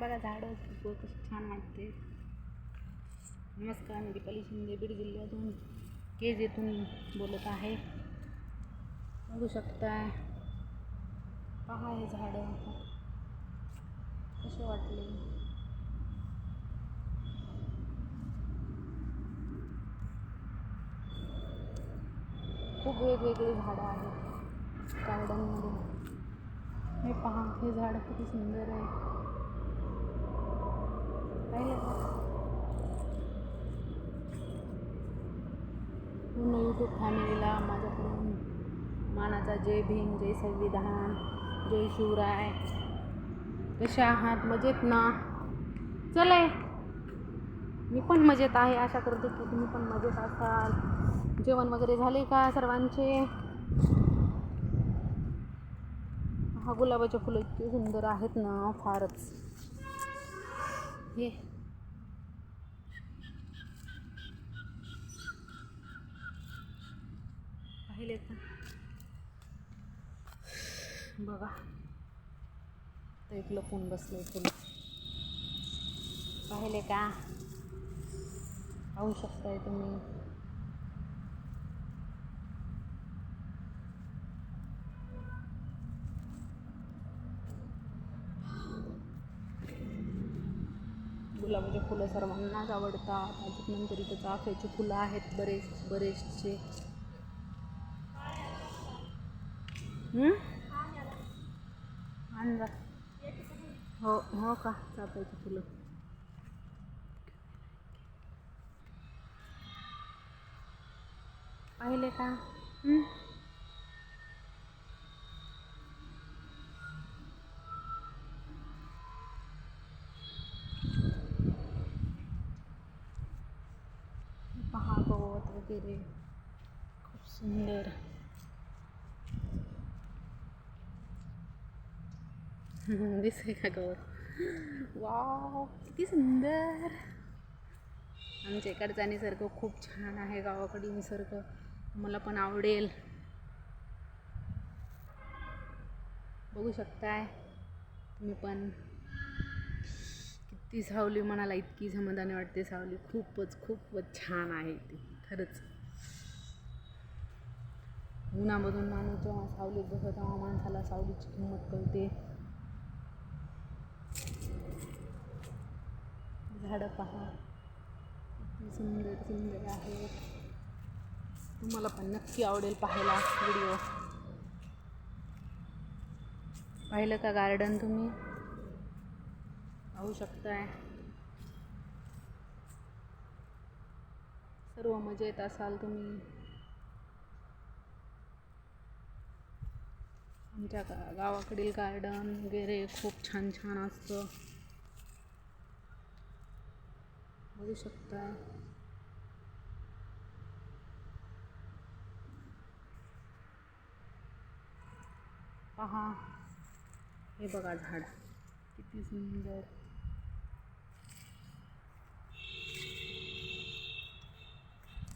बघा झाडं झुडपं छान वाटते. नमस्कार मी दीपाली शिंदे बीड जिल्ह्यातून केज येथून बोलत आहे. बघू शकता. पहा हे झाडं. कसे वाटले. खूप वेगवेगळी झाडं आहेत गार्डनमध्ये. हे पहा हे झाड किती सुंदर आहे. पूर्ण यूट्यूब फॅमिलीला माझ्याकडून मानाचा जय भीम जय संविधान जय शिवराय. कशा आहात? मजेत ना? चले. मी पण मजेत आहे. आशा करते की तुम्ही पण मजेत असाल. जेवण वगैरे झाले का सर्वांचे? हा गुलाबाचे फुलं इतके सुंदर आहेत ना फारच. हे. पाहिले बघा. तर एक लपून बसले फुलं पाहिले का? पाहू शकताय तुम्ही. गुलाबाचे फुलं सर्वांनाच आवडतात अजून नंतर इथं चाफ्याची फुलं आहेत बरेच बरेचसे. हम्म? आण जा. हो हो का चाफ्याची फुलं पाहिले का हम्म? पहा गवत वगैरे खूप सुंदर दिसतंय का गवत वाव किती सुंदर आमच्या इकडचा निसर्ग खूप छान आहे गावाकडे निसर्ग. मला पण आवडेल. बघू शकताय. तुम्ही पण. किती सावली मनाला इतकी समाधानी वाटते सावली. खूपच खूपच छान आहे ती. खरंच. उन्हामधून माणूस जेव्हा सावलीत बसतो तेव्हा माणसाला सावलीची किंमत कळते. झाडं पहा. किती सुंदर सुंदर आहेत तुम्हाला पण नक्की आवडेल पाहायला व्हिडिओ. पाहिलं का गार्डन तुम्ही? पाहू शकताय. सर्व मजेत असाल तुम्ही. आमच्या गा गावाकडील गार्डन वगैरे खूप छान छान असतं. बघू शकता. पहा. हे बघा झाड. किती सुंदर.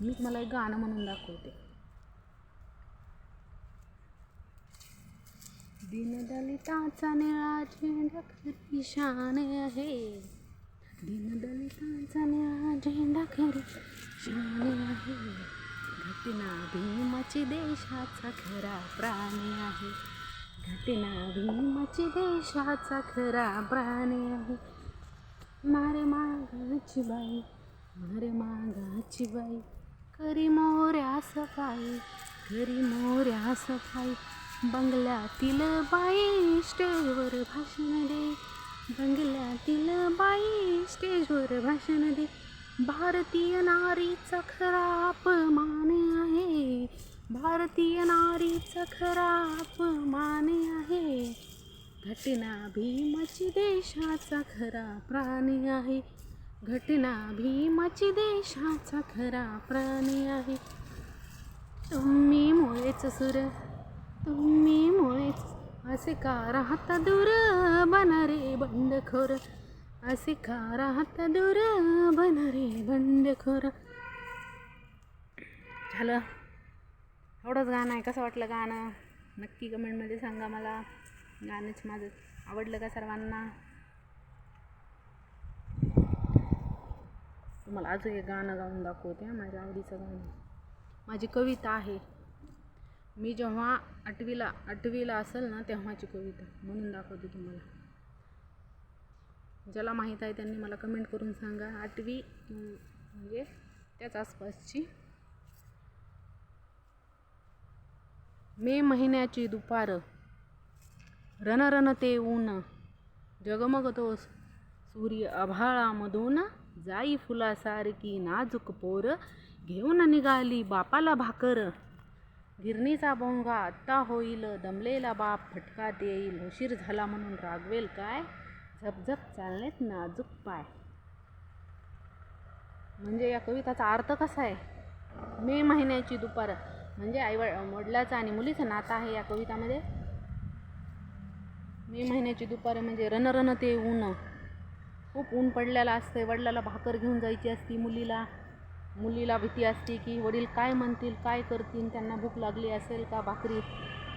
मी तुम्हाला एक गाणं म्हणून दाखवते. दीनदलिताचा निळा झेंडा खरी शान आहे. दीनदलिताचा न्या झेंडा खरी शिवणी आहे. घटना भीमाची देशाचा खरा प्राणी आहे. घटना भीमाची देशाचा खरा प्राणी आहे. मारे मागाची बाई मारे मागाची बाई. करी मोऱ्या सफाई करी मोऱ्या सफाई. बंगल्यातील बाई स्टेजवर भाषण दे. बंगल्यातील बाई स्टेजवर भाषण दे. भारतीय नारीचा खरा अपमान आहे. भारतीय नारीचा खरा अपमान आहे. घटना भीमाची देशाचा खरा प्राणी आहे. घटना भीमाची देशाचा खरा प्राणी आहे. तुम्ही मुळेच सुर तुम्ही मुळेच असे का राहत दूर बनारे बंडखोर? असे का राहत दूर बनारे बंडखोर? झालं. एवढंच गाणं आहे. कसं वाटलं गाणं? नक्की कमेंटमध्ये सांगा मला. गाणंच माझं आवडलं का सर्वांना? तुम्हाला अजून एक गाणं गाऊन दाखवते माझ्या आवडीचं गाणं. माझी कविता आहे. मी जेव्हा आठवीला आठवीला असेल ना तेव्हाची कविता म्हणून दाखवते तुम्हाला. ज्याला माहीत आहे त्यांनी मला कमेंट करून सांगा. आठवी म्हणजे त्याच आसपासची. मे महिन्याची दुपार. रणरण ते ऊन. जगमगतो सूर्य आभाळामधून जाई फुलासारखी नाजूक पोर घेऊन निघाली बापाला भाकर. गिरणीचा भोंगा आत्ता होईल दमलेला बाप फटका देईल उशीर झाला म्हणून रागवेल काय? झपझप चाललेत नाजूक पाय. म्हणजे या कविताचा अर्थ कसा आहे? मे महिन्याची दुपार. म्हणजे आई वडिलाचं आणि मुलीचं नातं आहे या कवितामध्ये. मे महिन्याची दुपार म्हणजे रणरण ते ऊन. खूप ऊन पडलेलं असते वडिलाला भाकर घेऊन जायची असती मुलीला. मुलीला भीती असते की वडील काय म्हणतील काय करतील त्यांना भूक लागली असेल का भाकरी?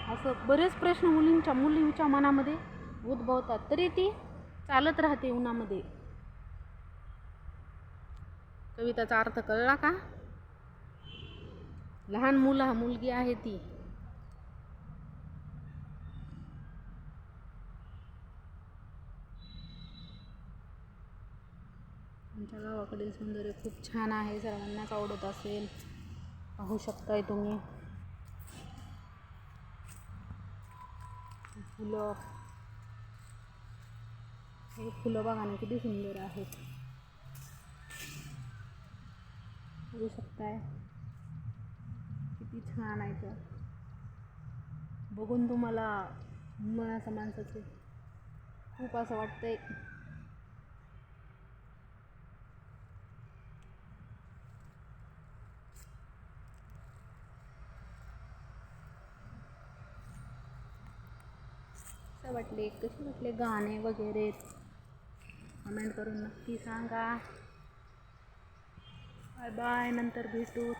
असं बरेच प्रश्न मुलींच्या मुलींच्या मनामध्ये उद्भवतात. तरी ती चालत राहते उन्हामध्ये. कविताचा अर्थ कळला का? लहान मुलं मुलगी आहे ती. आमच्या गावाकडील सौंदर्य खूप छान आहे. सर्वांनाच आवडत असेल. पाहू शकताय तुम्ही. फुलं. हे फुलं बघा ना किती सुंदर आहेत. बघू शकताय. किती छान आहे तर बघून तुम्हाला मनाचं माणसाचं खूप असं वाटतंय. वाटले कसे वाटले गाणे वगैरे? कमेंट करून नक्की सांगा. बाय बाय नंतर भेटू.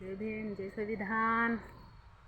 जय भीम, जय संविधान.